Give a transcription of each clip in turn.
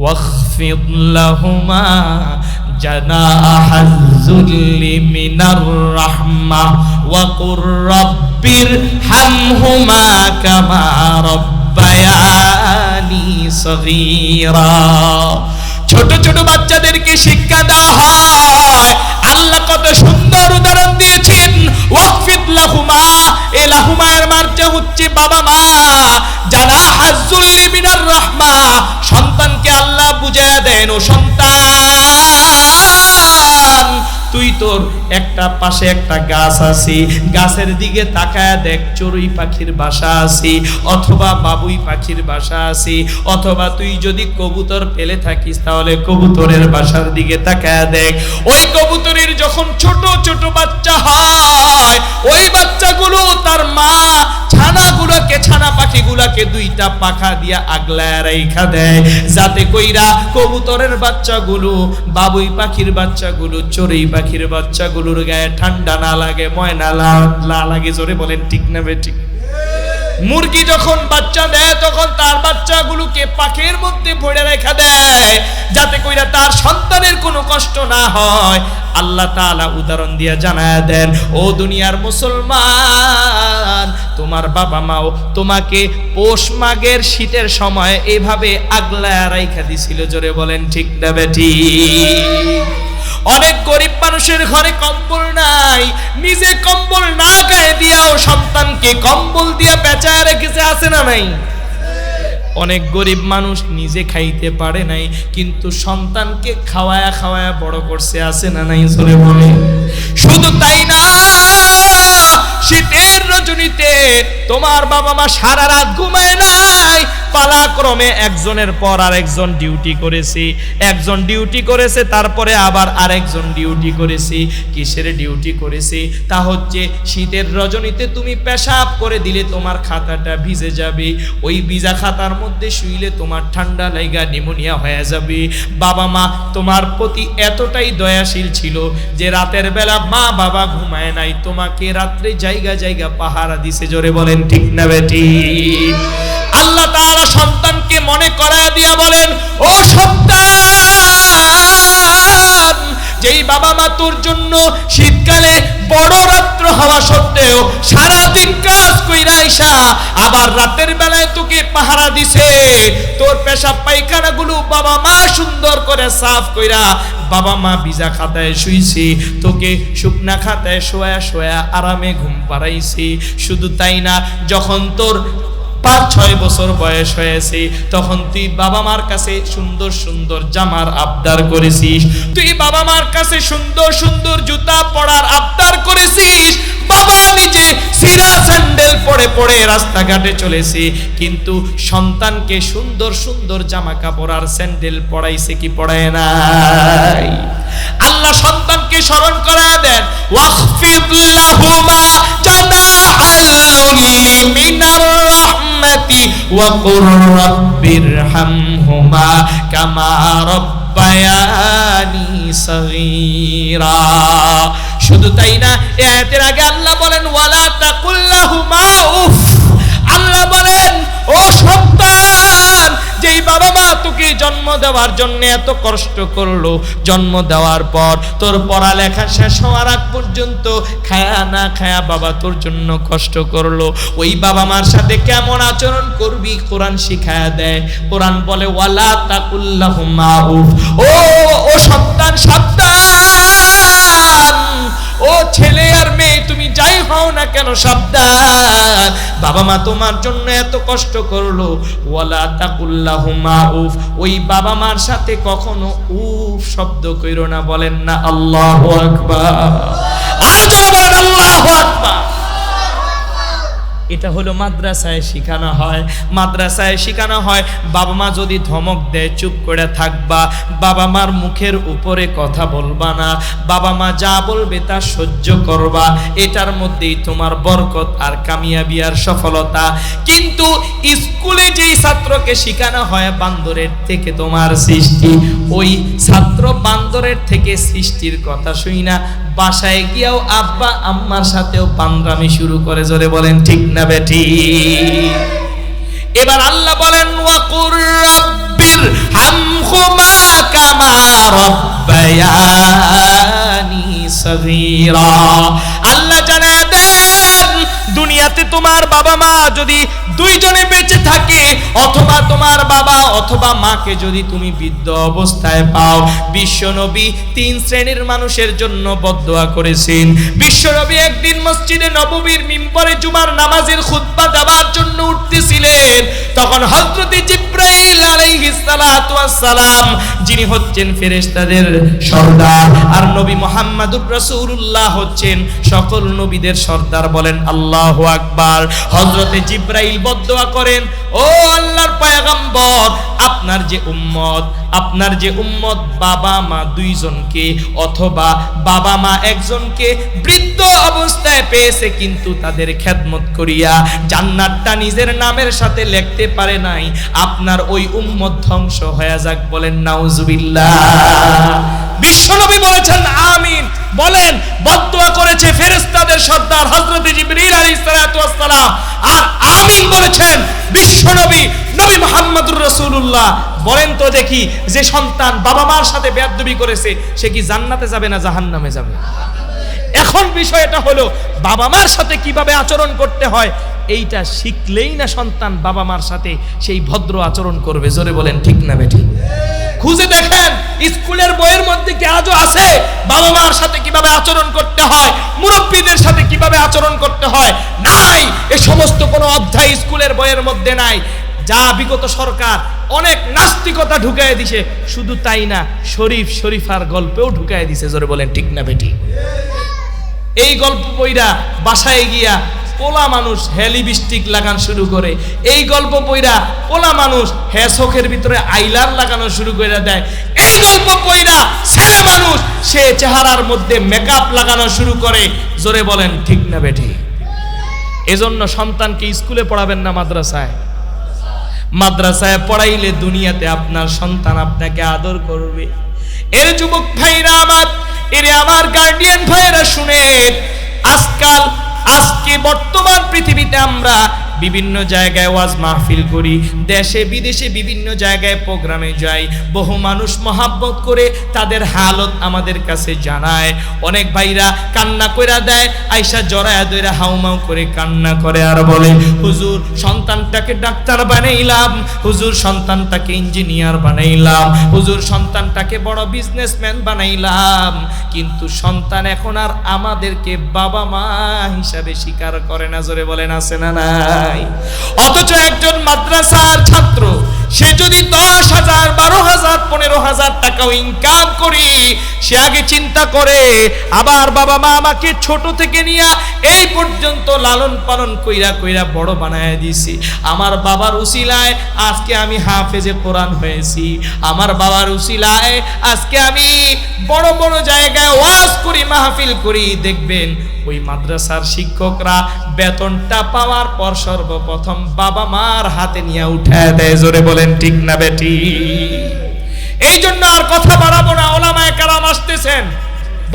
واخفض لهما جناح الذل من الرحمة وقل رب ارحمهما كما ربياني صغيرا ছোট ছোট বাচ্চাদেরকে শিক্ষা দেওয়া হয় আল্লাহ কত সুন্দর উদাহরণ দিয়েছেন ওয়াকফিদ লাহুমা এই লাহুমা এর মার্জা হচ্ছে বাবা মা জানা হাজুল্লি মিনার রহমা সন্তানকে আল্লাহ বুঝায় দেন ও সন্তান। তুই তোর একটা পাশে একটা গাছ আছে, গাছের দিকে তাকায় দেখ চড়ুই পাখির বাসা আছে, অথবা বাবুই পাখির বাসা আছে, অথবা তুই যদি কবুতর পেলে থাকিস তাহলে কবুতরের বাসার দিকে তাকায় দেখ। ওই কবুতরের যখন ছোট ছোট বাচ্চা হয়, ওই বাচ্চাগুলো তার মা ছানাগুলোকে, ছানা পাখিগুলোকে দুইটা পাখা দিয়া আগলায় রেখা দেয়। যাতে কইরা কবুতরের বাচ্চাগুলো, বাবুই পাখির বাচ্চাগুলো, চড়ুই পাখির বাচ্চাগুলোর গায়ে ঠান্ডা না লাগে, ময়না না লাগে জোরে বলেন, ঠিক না বেঠিক মুরগি যখন বাচ্চা দেয়, তখন তার বাচ্চাগুলোকে পাখির মধ্যে ভরে রেখা দেয়, যাতে কইরা তার সন্তানের কোনো কষ্ট না হয়। আল্লাহ তাআলা উদাহরণ দিয়ে জানায় দেন, ও দুনিয়ার মুসলমান, তোমার বাবা মাও তোমাকে পৌষ মাগের শীতের সময় এভাবে আগলায় রাইখা দিছিল, জোরে বলেন, ঠিক না বেটি অনেক গরিব মানুষের ঘরে কম্বল নাই। নিজে কম্বল না গায়ে দিয়াও সন্তানকে কম্বল দিয়ে পেঁচায় রেখেছে, আছে না নাই? অনেক গরিব মানুষ নিজে খাইতে পারে নাই, কিন্তু সন্তানকে খাওয়ায়া খাওয়ায়া বড় করছে, আছে না নাই? জোরে বলে। শুধু তাই না, শীতের রজনীতে তোমার বাবা মা সারা রাত ঘুমায় নাই পালাক্রমে একজনের পর আরেকজন ডিউটি করেছি, একজন ডিউটি করেছে, তারপরে আবার আরেকজন ডিউটি করেছি। কিসের ডিউটি করেছি? তা হচ্ছে শীতের রজনীতে তুমি পেশাব করে দিলে তোমার খাতাটা ভিজে যাবে। ওই ভিজা খাতার মধ্যে শুইলে তোমার ঠান্ডা লাইগা নিমোনিয়া হয়ে যাবে। বাবা মা তোমার প্রতি এতটাই দয়াশীল ছিল যে রাতের বেলা মা বাবা ঘুমায় নাই, তোমাকে রাত্রে জায়গা জায়গা পাহারা দিছে। জোরে বলেন ঠিক না বেটি আল্লাহ তাআলা সন্তানকে মনে করায় দিয়া বলেন, ও সন্তান, যেই বাবা মা তোর জন্য শীতকালে বড় রাত্র হওয়া সত্ত্বেও সারা দিন কাজ কইরা আইসা, আবার রাতের বেলায় তোকে পাহারা দিছে। তোর পেশাব পায়খানাগুলো বাবা মা সুন্দর করে সাফ কইরা, বাবা মা ভিজা খাতায় শুইছি, তোকে শুকনা খাতায় শোয়া শোয়া আরামে ঘুম পাড়াইছি। শুধু তাই না, যখন তোর পাঁচ, ছয় বছর বয়স হয়েছে, তখন তুই বাবা মার কাছে সুন্দর সুন্দর জামার আবদার করেছিস। তুই বাবা মার কাছে সুন্দর সুন্দর জুতা পরার আবদার করেছিস। বাবা নিজে সিরা স্যান্ডেল পরে পরে রাস্তাঘাটে চলেছে, কিন্তু সন্তানকে সুন্দর সুন্দর জামা কাপড় আর স্যান্ডেল পরাইছে কি পড়ায় নাই? আল্লাহ সন্তানকে স্মরণ করা দেন ওয়াখফিদ লাহুমা জানাহাল মিনার রাহমাতি رب ارحمهما كما ربياني صغيرا শুধু তাই না, এ আয়াতের আগে আল্লাহ বলেন, ওয়ালা তাকুল্লাহুমা উফ। আল্লাহ বলেন ও তোকে জন্ম দেওয়ার জন্য এত কষ্ট করল? জন্ম দেওয়ার পর তোর পড়ালেখা শেষ হওয়ার আগ পর্যন্ত খায়া না খায়া বাবা তোর জন্য কষ্ট করল। ওই বাবা মার সাথে কেমন আচরণ করবি? কোরআন শিখায়া দেয় কোরআন বলে, ওয়ালা তাকুল্লাহুমা উফ ও ও সন্তান সাবধান কেন সাবধান? বাবা মা তোমার জন্য এত কষ্ট করল। ওয়ালা তাকুল্লাহ উফ। ওই বাবা মার সাথে কখনো উফ শব্দ কইরো না, বলেন না, আল্লাহ আকবার। এটা হলো মাদ্রাসায় শেখানো হয়। মাদ্রাসায় শেখানো হয়, বাবা মা যদি ধমক দেয়, চুপ করে থাকবা। বাবা মার মুখের উপরে কথা বলবা না। বাবা মা যা বলবে তা সহ্য করবা। এটার মধ্যেই তোমার বরকত আর কামিয়াবি আর সফলতা। কিন্তু স্কুলে যেই ছাত্রকে শেখানো হয়, বান্দরের থেকে তোমার সৃষ্টি। ওই ছাত্র বান্দরের থেকে সৃষ্টির কথা শুই না। বাসায় গিয়েও আব্বা আম্মার সাথেও পান্দ্রামি শুরু করে, জোরে বলেন, ঠিক না বেটি? এবার আল্লাহ বলেন, ওয়াকুর রাব্বির কামা রাব্বায়ানি সগীরা। দুনিয়াতে তোমার বাবা মা যদি দুইজনে বেঁচে থাকে, অথবা তোমার বাবা অথবা মাকে যদি তুমি বৃদ্ধ অবস্থায় পাও, বিশ্বনবী তিন শ্রেণির মানুষের জন্য বদদোয়া করেছেন। বিশ্বনবী একদিন মসজিদে নববীর মিম্বরে জুমার নামাজের খুতবা দেওয়ার জন্য উঠতেছিলেন। তখন হযরতে জিব্রাইল আলাইহিস সালাম যিনি হচ্ছেন ফেরেশতাদের সর্দার। আর নবী মুহাম্মাদুর রাসূলুল্লাহ হচ্ছেন সকল নবীদের সর্দার বলেন আল্লাহু আকবার। হযরতে জিব্রাইল বদদোয়া করেন, ও আল্লাহর পয়গম্বর, আপনার যে উম্মত, আপনার যে উম্মত বাবা মা দুইজনকে অথবা বাবা মা একজনকে বৃদ্ধ অবস্থায় পেয়েছে কিন্তু তাদের খেদমত করিয়া জান্নাতটা নিজের নামের সাথে লিখতে পারে নাই। আপনার ওই উম্মত ধ্বংস হয়ে যাক বলেন নাউজুবিল্লাহ বিশ্বনবী বলেছেন, আমিন। বলেন বদদোয়া করেছে ফেরেশতাদের সর্দার হযরত জিবরিল ওয়াস সালাম আর আমিন বলেছেন, বিশ্বনবী নবী মুহাম্মদুর রাসূলুল্লাহ। বলেন তো দেখি, যে সন্তান বাবা মার সাথে বেয়াদবি করেছে, সে কি জান্নাতে যাবে না জাহান্নামে যাবে? এখন বিষয়টা হলো বাবা মার সাথে কীভাবে আচরণ করতে হয়, এইটা শিখলেই না সন্তান বাবা মার সাথে সেই ভদ্র আচরণ করবে। জোরে বলেন, ঠিক না বেঠিক? খুঁজে দেখেন স্কুলের বইয়ের মধ্যে কি আজও আছে? বাবা মার সাথে কীভাবে আচরণ করতে হয়? মুরব্বীদের সাথে কীভাবে আচরণ করতে হয়? নাই, এ সমস্ত কোনো অধ্যায় স্কুলের বইয়ের মধ্যে নাই। যা বিগত সরকার অনেক নাস্তিকতা ঢুকায় দিছে, শুধু তাই না, শরীফ শরীফার গল্পেও ঢুকায় দিছে, জোরে বলেন, ঠিক না বেটি? এই গল্প বইরা বাসায় গিয়া পোলা মানুষ লিপস্টিক লাগান শুরু করে। এই গল্প বইরা পোলা মানুষ হ্যাঁ চোখের ভিতরে আইলার লাগানো শুরু করে দেয়। এই গল্প বইরা ছেলে মানুষ সে চেহারার মধ্যে মেকআপ লাগানো শুরু করে। জোরে বলেন, ঠিক না বেঠি? এজন্য সন্তানকে স্কুলে পড়াবেন না মাদ্রাসায়। মাদ্রাসায় পড়াইলে দুনিয়াতে আপনার সন্তান আপনাকে আদর করবে। এর যুবক ভাইরা আমার, এর আমার গার্ডিয়ান ভাইরা শুনে আজকাল আজকে বর্তমান পৃথিবীতে আমরা বিভিন্ন জায়গায় ওয়াজ মাহফিল করি, দেশে বিদেশে বিভিন্ন জায়গায় প্রোগ্রামে যাই, বহু মানুষ মহাব্বত করে তাদের হালত আমাদের কাছে জানায়। অনেক ভাইরা কান্না কইরা দেয়, আইসা জড়ায়া দইরা হাউমাউ করে কান্না করে আর বলে, হুজুর, সন্তানটাকে ডাক্তার বানাইলাম, হুজুর, সন্তানটাকে ইঞ্জিনিয়ার বানাইলাম, হুজুর, সন্তানটাকে বড় বিজনেসম্যান বানাইলাম, কিন্তু সন্তান এখন আর আমাদেরকে বাবা মা হিসাবে স্বীকার করে না। জোরে বলেন, আছে না নাই অথচ একজন মাদ্রাসার ছাত্র, সে যদি দশ হাজার, বারো হাজার, পনেরো হাজার টাকাও ইনকাম করি, সে আগে চিন্তা করে, আবার বাবা মা আমাকে ছোট থেকে নিয়ে এই পর্যন্ত লালন পালন কইরা কইরা বড় বানায় দিছি। আমার বাবার উসিলায় আজকে আমি হাফেজে কোরআন হয়েছি। আমার বাবার উসিলায় আজকে আমি বড় বড় জায়গায় ওয়াজ মাহফিল করি দেখবেন, ওই মাদ্রাসার শিক্ষকরা বেতনটা পাওয়ার পর সর্বপ্রথম বাবা মার হাতে নিয়ে উঠায় দেয়, জোরে বলেন, ঠিক না বেটি? এই জন্য আর কথা বাড়াবো না, ওলামায় কালাম আসতেছেন।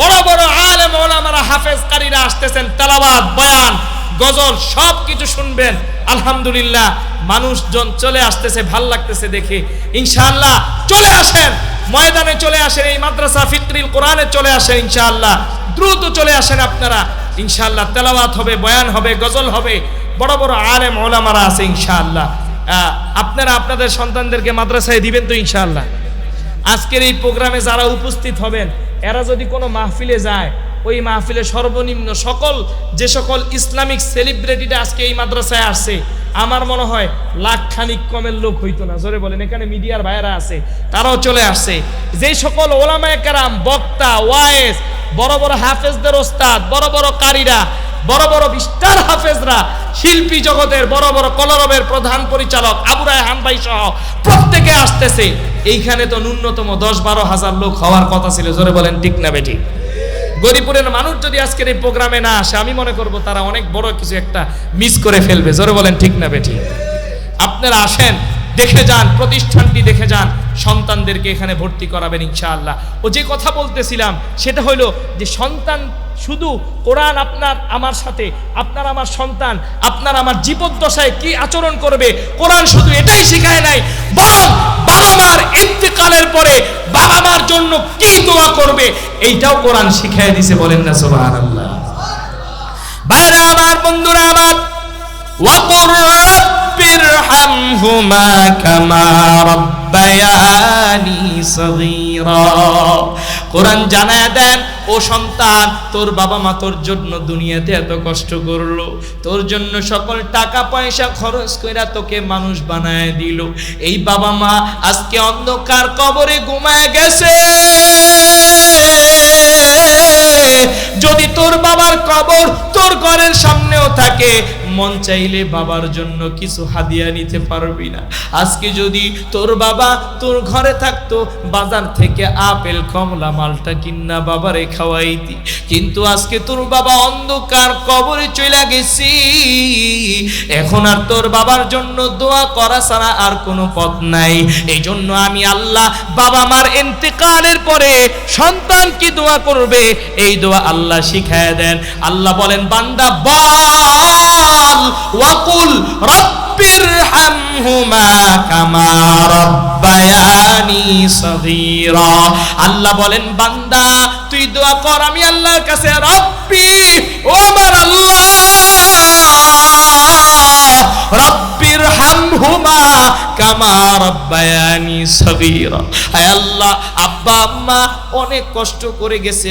বড় বড় আলেম ওলামারা হাফেজ কারীরা আসতেছেন তেলাবাদ বয়ান, গজল সব কিছু শুনবেন। আলহামদুলিল্লাহ, মানুষজন চলে আসতেছে, ভালো লাগতেছে দেখে। ইনশাআল্লাহ, চলে আসেন। ময়দানে চলে আসেন, এই মাদ্রাসা ফিত্রিল কোরআনে চলে আসেন ইনশাআল্লাহ। দ্রুত চলে আসেন আপনারা। ইনশাআল্লাহ তেলাওয়াত হবে, বয়ান হবে, গজল হবে। বড় বড় আলেম ওলামারা আছে ইনশাআল্লাহ। আপনারা আপনাদের সন্তানদেরকে মাদ্রাসায় দিবেন তো ইনশাআল্লাহ। আজকের এই প্রোগ্রামে যারা উপস্থিত হবেন, এরা যদি কোনো মাহফিলে যায়, ওই মাহফিলে সর্বনিম্ন সকল, যে সকল ইসলামিক সেলিব্রিটিটা আজকে এই মাদ্রাসায় আসছে, আমার মনে হয় লাখ খানিক কমের লোক হইতো না। জোরে বলেন, এখানে মিডিয়ার ভাইয়েরা আছে, তারাও চলে আসছে। যে সকল ওলামায় কারাম, বক্তা ওয়াইস বড় বড় হাফেজদের ওস্তাদ, বড় বড় কারীরা বড় বড় বিস্তার হাফেজরা, শিল্পী জগতের বড় বড় কলরবের প্রধান পরিচালক আবুরায় হানবাই সহ প্রত্যেকে আসতেছে। এইখানে তো ন্যূনতম দশ বারো হাজার লোক হওয়ার কথা ছিল, জোরে বলেন ঠিক না বেটি? গরিপুরের মানুষ যদি আজকের এই প্রোগ্রামে না আসে, আমি মনে করব তারা অনেক বড় কিছু একটা মিস করে ফেলবে, জোরে বলেন ঠিক না বেটি? আপনারা আসেন, দেখে যান, প্রতিষ্ঠানটি দেখে যান। সন্তানদেরকে এখানে ভর্তি করাবেন ইনশাআল্লাহ। ও যে কথা বলতেছিলাম, সেটা হলো যে সন্তান শুধু কোরআন আপনার, আমার সাথে, আপনার আমার সন্তান, আপনার আমার জীবদ্দশায় কি আচরণ করবে, কোরআন শুধু এটাই শেখায় নাই বরং বাবা মার ইন্তেকালের পরে বাবা মার জন্য কি দোয়া করবে, এইটাও কোরআন শিখাই দিছে বলেন না সুবহানাল্লাহ। বাইরে আমার, বন্ধুরা আমার, ওয়াকুর রাব্বির হামহুমা কামা সগীরা। কোরআন জানায় দেন, ও সন্তান, তোর বাবা মা তোর জন্য দুনিয়াতে এত কষ্ট করল। তোর জন্য সকল টাকা পয়সা খরচ কইরা তোকে মানুষ বানায় দিল। এই বাবা মা আজকে অন্ধকার কবরে ঘুমায় গেছে। যদি তোর বাবার কবর তোর ঘরের সামনেও থাকে মন চাইলে বাবার জন্য কিছু হাদিয়া নিতে পারবি না। আজকে যদি তোর বাবা তোর ঘরে থাকতো, বাজার থেকে আপেল, কমলা মালটা কিন্না বাবারে খাওয়াইতি। কিন্তু আজকে তোর বাবা অন্ধকার কবরে চলে গেছি। এখন আর তোর বাবার জন্য দোয়া করা ছাড়া আর কোনো পথ নাই। এই জন্য আমি আল্লাহ বাবা মার ইন্তেকালের পরে সন্তান কি দোয়া করবে। এই দোয়া আল্লাহ শিখায় দেন। আল্লাহ বলেন, বান্দা ওয়াকুল রব্বির হামহুমা কামা রব্বায়ানি সগীরা। আল্লাহ বলেন, বান্দা, তুই দোয়া কর, আমি আল্লাহর কাছে রব্বি, ও আমার আল্লাহ কামা আল্লাহ, আব্বা, আম্মা অনেক কষ্ট করে গেছে